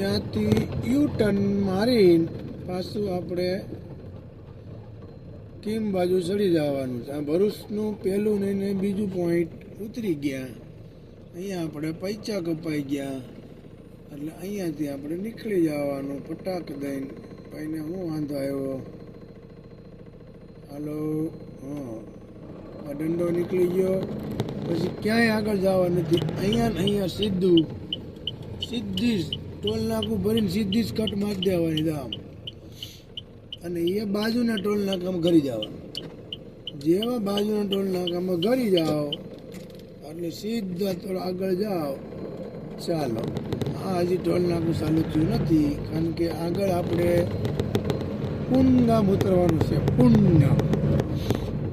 ત્યાંથી U turn મારીને પાછું આપણે કીમ બાજુ ચડી જવાનું છે? આ ભરૂચનું પહેલું ને બીજું પોઈન્ટ ઉતરી ગયા. અહીંયા આપણે પૈચા કપાઈ ગયા. એટલે અહીંયાથી આપણે નીકળી જવાનું પટાક દઈને. ભાઈને હું વાંધો આવ્યો? હાલો? હા. દંડો નીકળી ગયો. પછી ક્યાંય આગળ જવા નથી. અહીંયા અહીંયા સીધું, સીધી ટોલ નાકું ભરીને સીધી જ કટ મારી દેવાની દામ. અને એ બાજુના ટોલ નાકામાં ઘરી જવાનું. જેવા બાજુના ટોલ નાકામાં ઘરી જાઓ, એટલે સીધા થોડા આગળ જાઓ. ચાલો, આ હજી ટોલ નાકું ચાલુ થયું નથી, કારણ કે આગળ આપણે પુનગામ ઉતરવાનું છે, પુનગામ.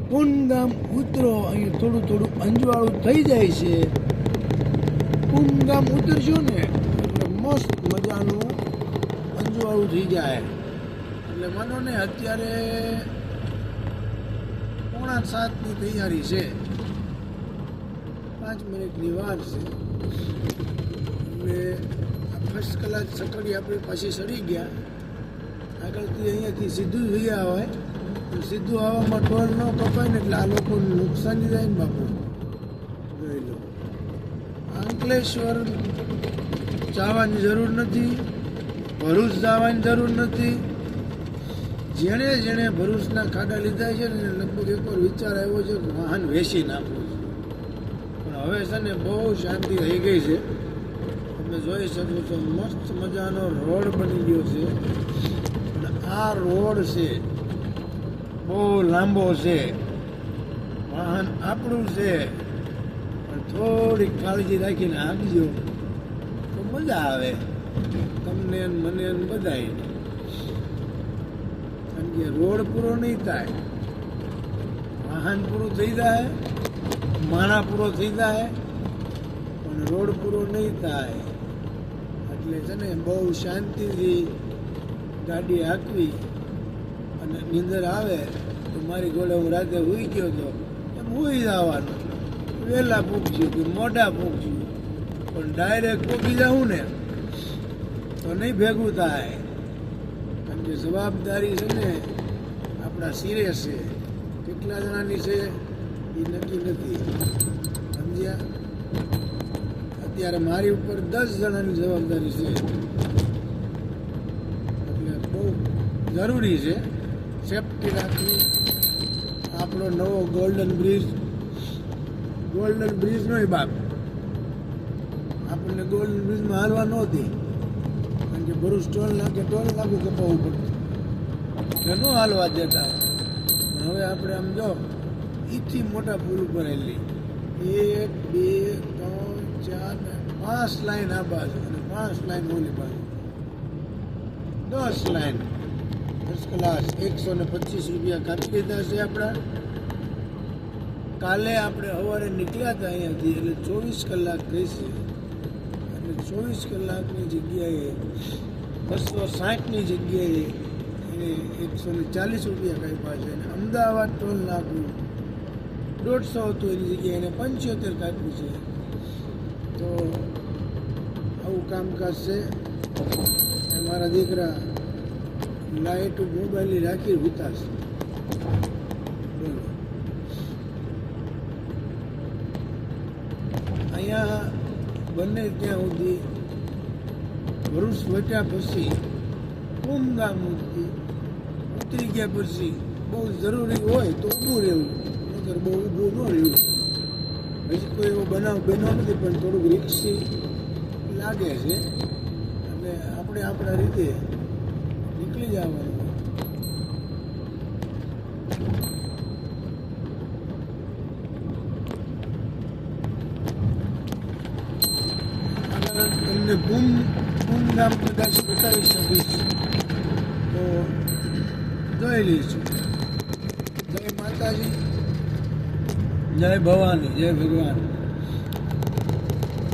પુનગામ ઉતરો અહીં થોડું થોડું અંજવાળું થઈ જાય છે. પુનગામ ઉતરશો ને મસ્ત મજાનું અંજવાળું થઈ જાય. એટલે માનો ને અત્યારે પોણા સાતની તૈયારી છે. પાંચ મિનિટની વાર છે. એટલે ફર્સ્ટ કલાક સકડી આપણી પાછી સડી ગયા. આગળથી અહીંયાથી સીધું ગયા હોય તો સીધું આવવામાં ટોલ ન કપાય ને એટલે આ લોકોને નુકસાન જાય ને બાપુ. જોઈ લો. અંકલેશ્વર જવાની જરૂર નથી, ભરૂચ જવાની જરૂર નથી. જેણે જેણે ભરૂચના ખાડા લીધા છે ને લગભગ એકવાર વિચાર આવ્યો છે કે વાહન વેચી નાખવું પણ હવે છે ને બહુ શાંતિ થઈ ગઈ છે. તમે જોઈ શકો છો, મસ્ત મજાનો રોડ બની ગયો છે. અને આ રોડ છે, બહુ લાંબો છે. વાહન આપણું છે. પણ થોડીક કાળજી રાખીને આપજો મજા આવે. તમને મને ને બધાય. કારણ કે રોડ પૂરો નહીં થાય. વાહન પૂરું થઈ જાય. માણા પૂરો થઈ જાય. પણ રોડ પૂરો નહીં થાય. એટલે છે ને બહુ શાંતિથી ગાડી હાંકવી અને નીંદર આવે તો મારી ગોળે હું રાતે હુઈ ગયો હતો એમ હુઈ જવાનું. વહેલા પૂછ્યું કે મોઢા પૂછ્યું પણ ડાયરેક્ટ પોકી જાઉં ને, તો નહીં ભેગું થાય. કારણ કે જવાબદારી છે ને આપણા સિરે છે. કેટલા જણાની છે એ નક્કી નથી. સમજ્યા? અત્યારે મારી ઉપર દસ જણાની જવાબદારી છે. એટલે બહુ જરૂરી છે. સેફટી રાખવી. આપણો નવો ગોલ્ડન બ્રિજ ગોલ્ડન બ્રિજનો બાપ. આપણને ગોલ્ડ બ્રિજમાં હાલવા નહોતી કારણ કે ભરૂચ ટોલ નાકે ટોલ નાકું કપાવવું પડતું ન હાલવા દેતા. હવે આપણે આમ જો, ઈથી મોટા પુલ ઉપર એક, બે, ત્રણ, ચાર, પાંચ લાઈન આ બાજુ અને પાંચ લાઈન ઓલી બાજુ. દસ લાઈન ફર્સ્ટ ક્લાસ એકસો ને પચીસ રૂપિયા કાપી લીધા છે આપણા. કાલે આપણે સવારે નીકળ્યા હતા અહીંયાથી, એટલે ચોવીસ કલાક થઈ ચોવીસ કલાકની જગ્યાએ બસો સાઠની જગ્યાએ એને એકસો ને ચાલીસ રૂપિયા કાપ્યા છે. અને અમદાવાદ ટોલ નાકું દોઢસો હતું એની જગ્યાએ એને પંચોતેર કાપ્યું છે. તો આવું કામકાજ છે. મારા દીકરા લાઇટ મોબાઈલની રાખી ઉતારશે છે. અહીંયા બંને ત્યાં સુધી વૃક્ષ વટ્યા પછી કુમગામ સુધી ઉતરી ગયા પછી બહુ જરૂરી હોય તો ઊભું રહેવું નકર બહુ ઊભું ન રહેવું. હજી કોઈ એવો બનાવ બન્યો નથી, પણ થોડુંક રિક્ષી લાગે છે. એટલે આપણે આપણા રીતે નીકળી જવાનું આગળ નામ કદાચ બતાવી શકીશ તો જોઈ લઈશું જય માતાજી જય ભવાની જય ભગવાન